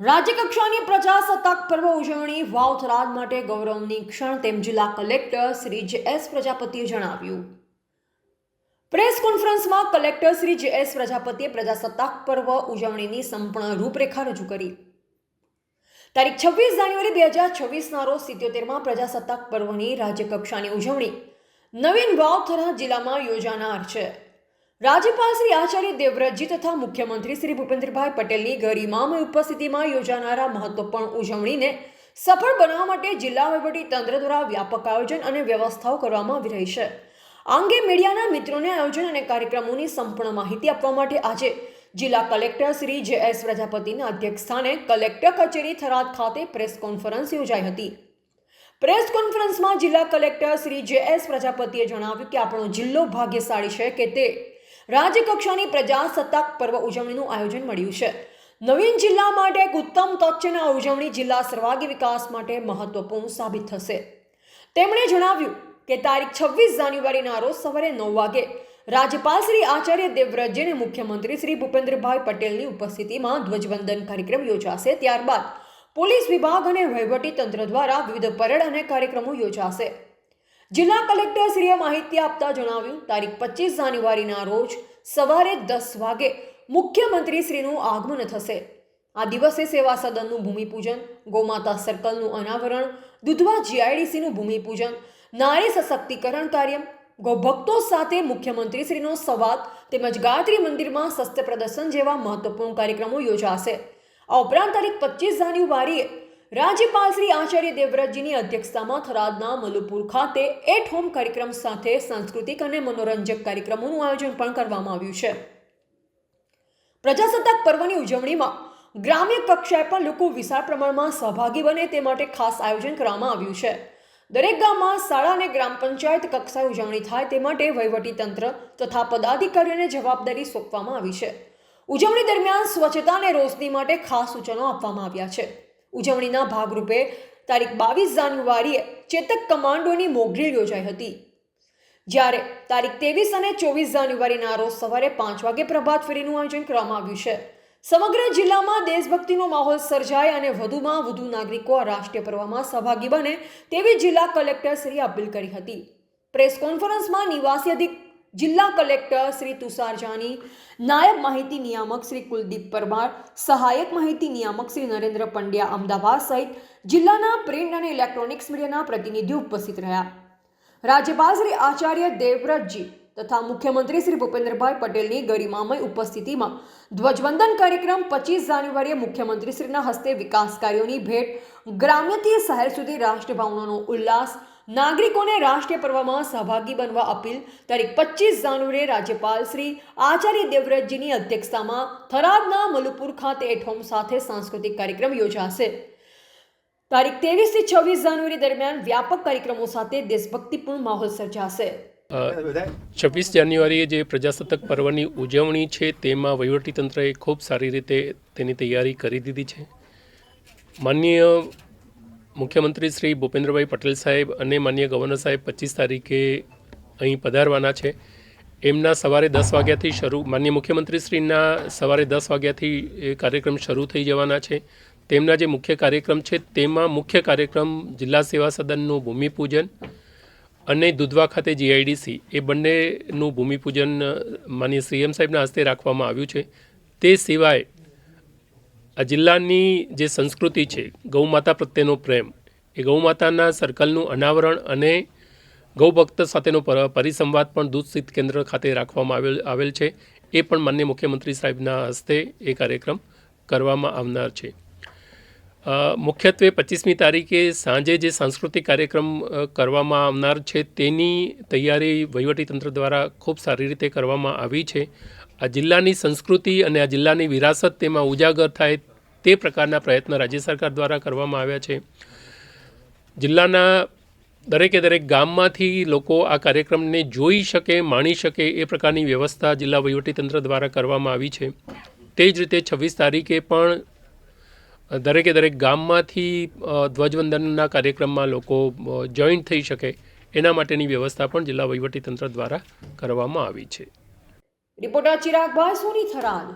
રાજ્યકક્ષાની પ્રજાસત્તાક પર્વ ઉજવણી વાવ થરાદ માટે ગૌરવની ક્ષણ તેમ જિલ્લા કલેક્ટર શ્રી જે એસ પ્રજાપતિએ જણાવ્યું. પ્રેસ કોન્ફરન્સમાં કલેક્ટર શ્રી જે એસ પ્રજાપતિએ પ્રજાસત્તાક પર્વ ઉજવણીની સંપૂર્ણ રૂપરેખા રજૂ કરી. તારીખ છવ્વીસ જાન્યુઆરી બે હજાર છવ્વીસના રોજ સિત્યોતેરમાં પ્રજાસત્તાક પર્વની રાજ્યકક્ષાની ઉજવણી નવીન વાવથરા જિલ્લામાં યોજાનાર છે. રાજ્યપાલ શ્રી આચાર્ય દેવવ્રતજી તથા મુખ્યમંત્રી શ્રી ભૂપેન્દ્રભાઈ પટેલની ગરિમામય ઉપસ્થિતિમાં યોજાનારા મહત્વપૂર્ણ ઉજવણીને સફળ બનાવવા માટે જિલ્લા તંત્ર દ્વારા વ્યાપક આયોજન અને વ્યવસ્થાઓ કરવામાં આવી રહી છે. આ અંગે મીડિયાના મિત્રોને આયોજન અને કાર્યક્રમોની સંપૂર્ણ માહિતી આપવા માટે આજે જિલ્લા કલેક્ટર શ્રી જે એસ પ્રજાપતિના અધ્યક્ષસ્થાને કલેક્ટર કચેરી થરાદ ખાતે પ્રેસ કોન્ફરન્સ યોજાઈ હતી. પ્રેસ કોન્ફરન્સમાં જિલ્લા કલેક્ટર શ્રી જે એસ પ્રજાપતિએ જણાવ્યું કે આપણો જિલ્લો ભાગ્યશાળી છે કે તે રાજ્યકક્ષાની પ્રજાસત્તાક પર્વ ઉજવણીનું આયોજન મળ્યું છે. નવીન જિલ્લા માટે એક ઉત્તમ આ ઉજવણી જિલ્લા સર્વાગી વિકાસ માટે મહત્વપૂર્ણ સાબિત થશે. તેમણે જણાવ્યું કે તારીખ છવ્વીસ જાન્યુઆરીના રોજ સવારે નવ વાગે રાજ્યપાલ શ્રી આચાર્ય દેવવ્રતજી અને મુખ્યમંત્રી શ્રી ભૂપેન્દ્રભાઈ પટેલની ઉપસ્થિતિમાં ધ્વજવંદન કાર્યક્રમ યોજાશે. ત્યારબાદ પોલીસ વિભાગ અને વહીવટી તંત્ર દ્વારા વિવિધ પરેડ અને કાર્યક્રમો યોજાશે. જિલ્લા કલેક્ટરશ્રીએ માહિતી આપતા જણાવ્યું, તારીખ પચીસ જાન્યુઆરીના રોજ સવારે દસ વાગે મુખ્યમંત્રીશ્રીનું આગમન થશે. આ દિવસે સેવા સદનનું ભૂમિપૂજન, ગોમાતા સર્કલનું અનાવરણ, દુધવા જીઆઈડીસીનું ભૂમિપૂજન, નારી સશક્તિકરણ કાર્ય, ગૌભક્તો સાથે મુખ્યમંત્રીશ્રીનો સંવાદ તેમજ ગાયત્રી મંદિરમાં શસ્ત્ર પ્રદર્શન જેવા મહત્વપૂર્ણ કાર્યક્રમો યોજાશે. આ ઉપરાંત તારીખ પચીસ જાન્યુઆરીએ રાજ્યપાલ શ્રી આચાર્ય દેવવ્રતજીની અધ્યક્ષતામાં થરાદના મલુપુર ખાતે એટ હોમ કાર્યક્રમ સાથે સાંસ્કૃતિક અને મનોરંજક કાર્યક્રમોનું આયોજન પણ કરવામાં આવ્યું છે. પ્રજાસત્તાક પર્વની ઉજવણીમાં ગ્રામ્ય કક્ષાએ પણ લોકો વિશાળ પ્રમાણમાં સહભાગી બને તે માટે ખાસ આયોજન કરવામાં આવ્યું છે. દરેક ગામમાં શાળા અને ગ્રામ પંચાયત કક્ષાએ ઉજવણી થાય તે માટે વહીવટી તંત્ર તથા પદાધિકારીઓને જવાબદારી સોંપવામાં આવી છે. ઉજવણી દરમિયાન સ્વચ્છતા અને રોશની માટે ખાસ સૂચનો આપવામાં આવ્યા છે. ઉજવણીના ભાગરૂપે તારીખ બાવીસ જાન્યુઆરીએ ચેતક કમાન્ડોની મોકડ્રીલ યોજાઈ હતી. જ્યારે તારીખ ત્રેવીસ અને ચોવીસ જાન્યુઆરીના રોજ સવારે પાંચ વાગે પ્રભાત ફેરીનું આયોજન કરવામાં આવ્યું છે. સમગ્ર જિલ્લામાં દેશભક્તિનો માહોલ સર્જાય અને વધુમાં વધુ નાગરિકો આ રાષ્ટ્રીય પર્વમાં સહભાગી બને તેવી જિલ્લા કલેક્ટરશ્રીએ અપીલ કરી હતી. પ્રેસ કોન્ફરન્સમાં નિવાસી અધિક જિલ્લા કલેક્ટર શ્રી તુષાર જાની, નાયબ માહિતી નિયામક શ્રી કુલદીપ પરમાર, સહાયક માહિતી નિયામક શ્રી નરેન્દ્ર પંડ્યા અમદાવાદ સહિત જિલ્લાના પ્રિન્ટ અને ઇલેક્ટ્રોનિક્સ મીડિયાના પ્રતિનિધિઓ ઉપસ્થિત રહ્યા. રાજ્યપાલ શ્રી આચાર્ય દેવવ્રતજી તથા મુખ્યમંત્રી શ્રી ભૂપેન્દ્રભાઈ પટેલની ગરિમામય ઉપસ્થિતિમાં ધ્વજવંદન કાર્યક્રમ પચીસ જાન્યુઆરીએ મુખ્યમંત્રીશ્રીના હસ્તે વિકાસ કાર્યોની ભેટ ગ્રામ્યથી શહેર સુધી રાષ્ટ્રભાવનાનો ઉલ્લાસ નાગરિકોને રાષ્ટ્રીય પર્વમાં સહભાગી બનવા અપીલ, તારીખ પચીસ જાન્યુઆરીએ રાજ્યપાલ શ્રી આચાર્ય દેવવ્રતજીની અધ્યક્ષતામાં થરાદના મલુપુર ખાતે એટ હોમ સાથે સાંસ્કૃતિક કાર્યક્રમ યોજાશે. તારીખ ત્રેવીસથી છવ્વીસ જાન્યુઆરી દરમિયાન વ્યાપક કાર્યક્રમો સાથે દેશભક્તિપૂર્ણ માહોલ સર્જાશે. છવ્વીસ જાન્યુઆરીએ જે પ્રજાસત્તાક પર્વની ઉજવણી છે, તેમાં વહીવટીતંત્રએ ખૂબ સારી રીતે તેની તૈયારી કરી દીધી છે. માનનીય મુખ્યમંત્રી શ્રી ભૂપેન્દ્રભાઈ પટેલ સાહેબ અને માન્ય ગવર્નર સાહેબ પચીસ તારીખે અહીં પધારવાના છે. એમના સવારે દસ વાગ્યાથી શરૂ, માન્ય મુખ્યમંત્રીશ્રીના સવારે દસ વાગ્યાથી એ કાર્યક્રમ શરૂ થઈ જવાના છે. તેમના જે મુખ્ય કાર્યક્રમ છે, તેમાં મુખ્ય કાર્યક્રમ જિલ્લા સેવા સદનનું ભૂમિપૂજન અને દુધવા ખાતે જીઆઈડીસી, એ બંનેનું ભૂમિપૂજન, માન્ય સીએમ સાહેબના હસ્તે રાખવામાં આવ્યું છે. તે સિવાય આ જિલ્લાની જે સંસ્કૃતિ છે, ગૌમાતા પ્રત્યેનો પ્રેમ, એ ગૌમાતાના સર્કલનું અનાવરણ અને ગૌભક્ત સાથેનો પરિસંવાદ પણ દૂધ સ્થિત કેન્દ્ર ખાતે રાખવામાં આવેલ આવેલ છે. એ પણ માન્ય મુખ્યમંત્રી સાહેબના હસ્તે એ કાર્યક્રમ કરવામાં આવનાર છે. મુખ્યત્વે પચીસમી તારીખે સાંજે જે સાંસ્કૃતિક કાર્યક્રમ કરવામાં આવનાર છે, તેની તૈયારી વહીવટીતંત્ર દ્વારા ખૂબ સારી રીતે કરવામાં આવી છે. આ જિલ્લાની સંસ્કૃતિ અને આ જિલ્લાની વિરાસત તેમાં ઉજાગર થાય તે પ્રકારના પ્રયત્ન રાજ્ય સરકાર દ્વારા કરવામાં આવ્યા છે. જિલ્લાના દરેકે દરેક ગામમાંથી લોકો આ કાર્યક્રમને જોઈ શકે, માણી શકે એ પ્રકારની વ્યવસ્થા જિલ્લા વહીવટીતંત્ર દ્વારા કરવામાં આવી છે. તે જ રીતે છવ્વીસ તારીખે પણ દરેકે દરેક ગામમાંથી ધ્વજવંદનના કાર્યક્રમમાં લોકો જોઈન્ટ થઈ શકે. એના માટેની વ્યવસ્થા પણ જિલ્લા વહીવટીતંત્ર દ્વારા કરવામાં આવી છે. રિપોર્ટર ચિરાગભાઈ સોની થરાદ.